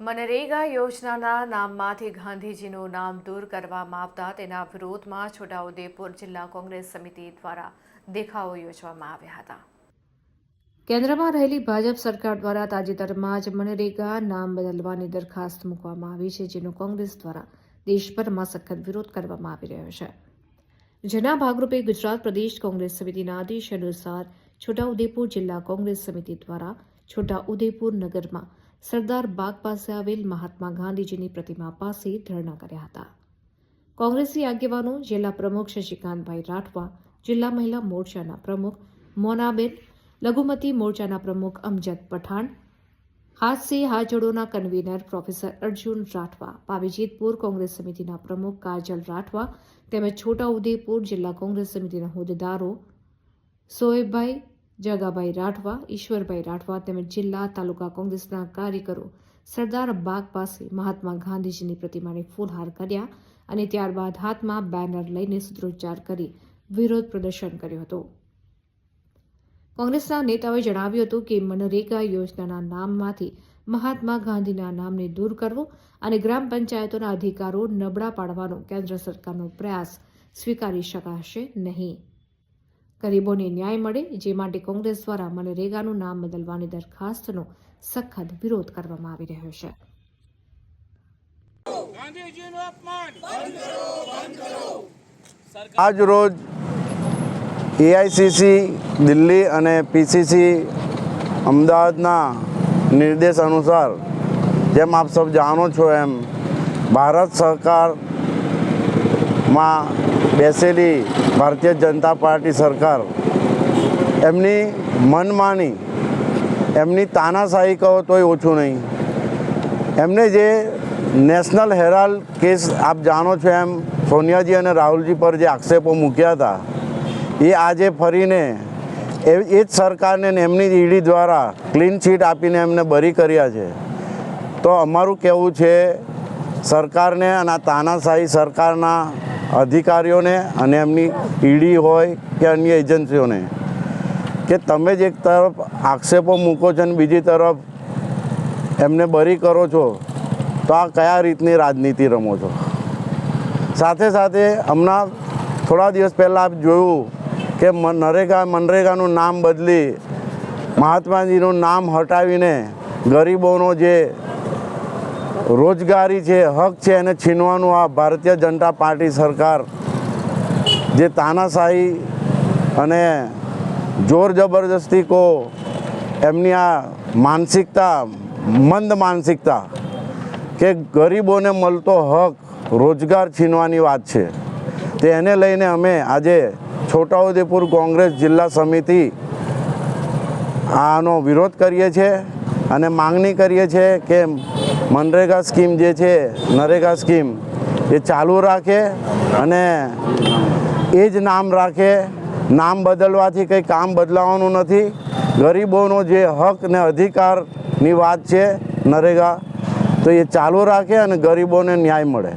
મનરેગા યોજનાના નામમાંથી ગાંધીજીનું નામ દૂર કરવામાં આવતા તેના વિરોધમાં છોટાઉદેપુર જિલ્લા કોંગ્રેસ સમિતિ દ્વારા દેખાવો યોજવામાં આવ્યા હતા કેન્દ્રમાં રહેલી ભાજપ સરકાર દ્વારા તાજેતરમાં જ મનરેગા નામ બદલવાની દરખાસ્ત મૂકવામાં આવી છે જેનો કોંગ્રેસ દ્વારા દેશભરમાં સખત વિરોધ કરવામાં આવી રહ્યો છે જેના ભાગરૂપે ગુજરાત પ્રદેશ કોંગ્રેસ સમિતિના આદેશ અનુસાર છોટાઉદેપુર જિલ્લા કોંગ્રેસ સમિતિ દ્વારા છોટાઉદેપુર નગરમાં સરદાર બાગ પાસે આવેલ મહાત્મા ગાંધીજીની પ્રતિમા પાસે ધરણા કર્યા હતા. કોંગ્રેસી આગેવાનો જિલ્લા પ્રમુખ શશિકાંતભાઈ રાઠવા, જિલ્લા મહિલા મોરચાના પ્રમુખ મોનાબેન, લઘુમતી મોરચાના પ્રમુખ અમજદ પઠાણ હાથ સે હાથ જોડોના convener professor Arjun Rathwa, Pavijetpur Congress સમિતિના પ્રમુખ કાજલ રાઠવા તેમજ છોટાઉદેપુર જિલ્લા કોંગ્રેસ સમિતિના હોદ્દેદારો સોએબભાઈ જગાભાઈ રાઠવા, ઈશ્વરભાઈ રાઠવા તેમજ જિલ્લા તાલુકા કોંગ્રેસના કાર્યકરો સરદાર બાગ પાસે મહાત્મા ગાંધીજીની પ્રતિમાને ફૂલહાર કર્યા અને ત્યારબાદ હાથમાં બેનર લઈને સૂત્રોચ્ચાર કરી વિરોધ પ્રદર્શન કર્યું હતું. કોંગ્રેસના નેતાઓએ જણાવ્યું હતું કે મનરેગા યોજનાના નામમાંથી મહાત્મા ગાંધીના નામને દૂર કરવો અને ગ્રામ પંચાયતોના અધિકારો નબળા પાડવાનો કેન્દ્ર સરકારનો પ્રયાસ સ્વીકારી શકાશે નહીં. ગરીબોને ન્યાય મળે જે માટે કોંગ્રેસ દ્વારા મનરેગાનું નામ બદલવાની દરખાસ્તનો સખત વિરોધ કરવામાં આવી રહ્યો છે. આજ રોજ એઆઈસીસી દિલ્હી અને પીસીસી અમદાવાદના નિર્દેશ અનુસાર જેમ આપ સૌ જાણો છો એમ ભારત સરકારમાં બેસેલી ભારતીય જનતા પાર્ટી સરકાર એમની મનમાની, એમની તાનાશાહી કહો તોય ઓછું નહીં. એમને જે નેશનલ હેરાલ્ડ કેસ આપ જાણો છો એમ સોનિયાજી અને રાહુલજી પર જે આક્ષેપો મૂક્યા હતા, એ આજે ફરીને એ એ જ સરકારને એમની ઈડી દ્વારા ક્લીન ચીટ આપીને એમને બરી કર્યા છે. તો અમારું કહેવું છે, સરકારને અને તાનાશાહી સરકારના અધિકારીઓને અને એમની ઈડી હોય કે અન્ય એજન્સીઓને કે તમે જ એક તરફ આક્ષેપો મૂકો છો અને બીજી તરફ એમને બરી કરો છો, તો આ કયા રીતની રાજનીતિ રમો છો? સાથે સાથે હમણાં થોડા દિવસ પહેલાં આપ જોયું કે નરેગા, મનરેગાનું નામ બદલી મહાત્માજીનું નામ હટાવીને ગરીબોનો જે રોજગારી છે, હક છે એને છીનવાનું આ ભારતીય જનતા પાર્ટી સરકાર જે તાનાશાહી અને જોર જબરદસ્તી કો એમની આ માનસિકતા, મંદ માનસિકતા કે ગરીબોને મળતો હક, રોજગાર છીનવાની વાત છે. તે એને લઈને અમે આજે છોટાઉદેપુર કોંગ્રેસ જિલ્લા સમિતિ આનો વિરોધ કરીએ છીએ અને માંગણી કરીએ છીએ કે મનરેગા સ્કીમ જે છે નરેગા સ્કીમ એ ચાલુ રાખે અને એ જ નામ રાખે નામ બદલવાથી કંઈ કામ બદલાવાનું નથી ગરીબોનો જે હક ને અધિકારની વાત છે નરેગા તો એ ચાલુ રાખે અને ગરીબોને ન્યાય મળે